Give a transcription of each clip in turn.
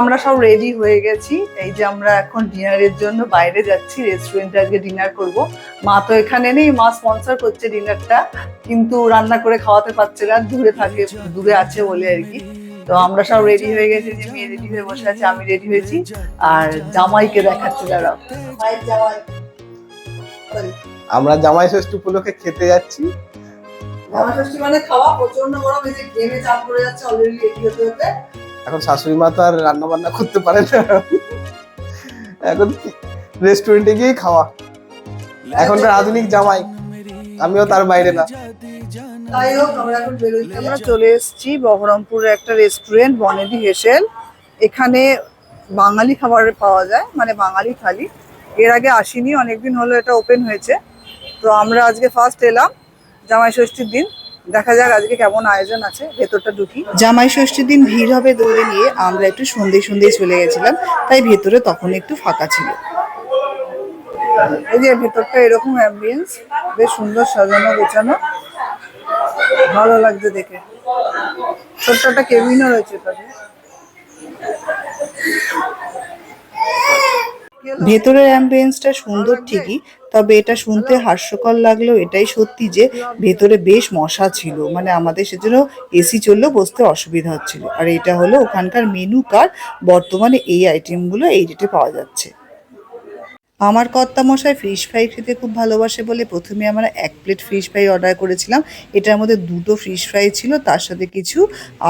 আমরা সব রেডি হয়ে গেছি। এই যে আমরা এখন ডিনারের জন্য বাইরে যাচ্ছি রেস্টুরেন্টে আজকে ডিনার করব। মা তো এখানে নেই মা স্পন্সর করছে ডিনারটা কিন্তু রান্না করে খাওয়াতে পারছে না দূরে থাকে দূরে আছে বলে আর কি। তো আমরা সব রেডি হয়ে গেছি যে মেয়ে রেডি হয়ে বসে আছে আমি রেডি হয়েছি। আর জামাইকে দেখাচ্ছে Sorry, আমরা জামাই ষষ্ঠী উপলক্ষে খেতে যাচ্ছি। জামাই ষষ্ঠী মানে খাওয়া প্রচণ্ড গরম এই যে ঘেমে চাপ পড়ে যাচ্ছে অলরেডি রেডি হতে হতে। এখন শাশুড়ি মা তো আর রান্না বান্না করতে পারে না। এখন রেস্টুরেন্টে গিয়েই খাওয়া। এখনকার আধুনিক জামাই। আমিও তার বাইরে না। আমরা চলে এসেছি বহরমপুরে একটা রেস্টুরেন্ট বনেদি হেসেল। এখানে বাঙালি খাবার পাওয়া যায় মানে বাঙালি থালি। এর আগে আসিনি, অনেকদিন হলো এটা ওপেন হয়েছে। তো আমরা আজকে ফার্স্ট এলাম জামাই ষষ্ঠীর দিন। দেখা যাক আজকে কেমন আয়োজন আছে ভেতরটা ঢুকি। জামাই ষষ্ঠীর দিন ভিড় হবে দৌড়ে নিয়ে আমরা একটু সন্ধে সন্ধে চলে গেছিলাম তাই ভেতরে তখন একটু ফাঁকা ছিল। এই যে ভেতরটা এরকম অ্যাম্বিয়েন্স বেশ সুন্দর সাজানো গোছানো। ভালো লাগছে দেখে। ছোট্ট একটা কেবিনও রয়েছে তাদের ভেতরের অ্যাম্বিয়েন্সটা সুন্দর ঠিকই, তবে এটা শুনতে হাস্যকর লাগলেও এটাই সত্যি যে ভেতরে বেশ মশা ছিল। মানে আমাদের সেজন্য এসি চললেও বসতে অসুবিধা হচ্ছিল। আর এটা হলো ওখানকার মেনু কার্ড বর্তমানে এই আইটেমগুলো এই রেটে পাওয়া যাচ্ছে। আমার কর্তা মশাই ফিশ ফ্রাই খেতে খুব ভালোবাসে বলে প্রথমে আমরা এক প্লেট ফিশ ফ্রাই অর্ডার করেছিলাম। এটার মধ্যে দুটো ফিশ ফ্রাই ছিল, তার সাথে কিছু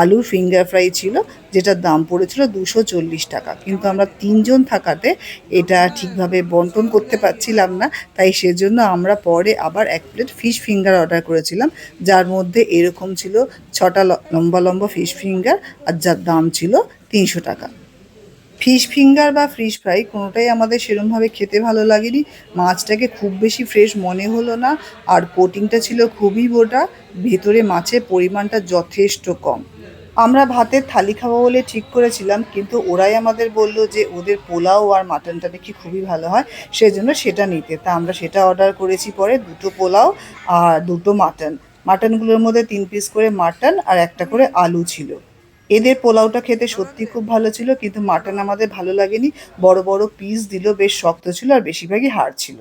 আলুর ফিঙ্গার ফ্রাই ছিল, যেটার দাম পড়েছিল দুশো চল্লিশ টাকা। কিন্তু আমরা তিনজন থাকাতে এটা ঠিকভাবে বন্টন করতে পারছিলাম না, তাই সেজন্য আমরা পরে আবার এক প্লেট ফিশ ফিঙ্গার অর্ডার করেছিলাম, যার মধ্যে এরকম ছিল ছটা লম্বা লম্বা ফিশ ফিঙ্গার আর যার দাম ছিল তিনশো টাকা। ফিশ ফিঙ্গার বা ফিশ ফ্রাই কোনোটাই আমাদের সেরমভাবে খেতে ভালো লাগেনি। মাছটাকে খুব বেশি ফ্রেশ মনে হলো না। আর কোটিংটা ছিল খুবই মোটা ভেতরে মাছের পরিমাণটা যথেষ্ট কম। আমরা ভাতের থালি খাব বলে ঠিক করেছিলাম, কিন্তু ওরাই আমাদের বলল যে ওদের পোলাও আর মাটনটা নাকি খুবই ভালো হয়, সেজন্য সেটা নিতে। তা আমরা সেটা অর্ডার করেছি পরে দুটো পোলাও আর দুটো মাটন। মাটনগুলোর মধ্যে তিন পিস করে মাটন আর একটা করে আলু ছিল। এদের পোলাওটা খেতে সত্যি খুব ভালো ছিল, কিন্তু মাটন আমাদের ভালো লাগেনি। বড় বড় পিস দিল বেশ শক্ত ছিল আর বেশিরভাগই হাড় ছিল।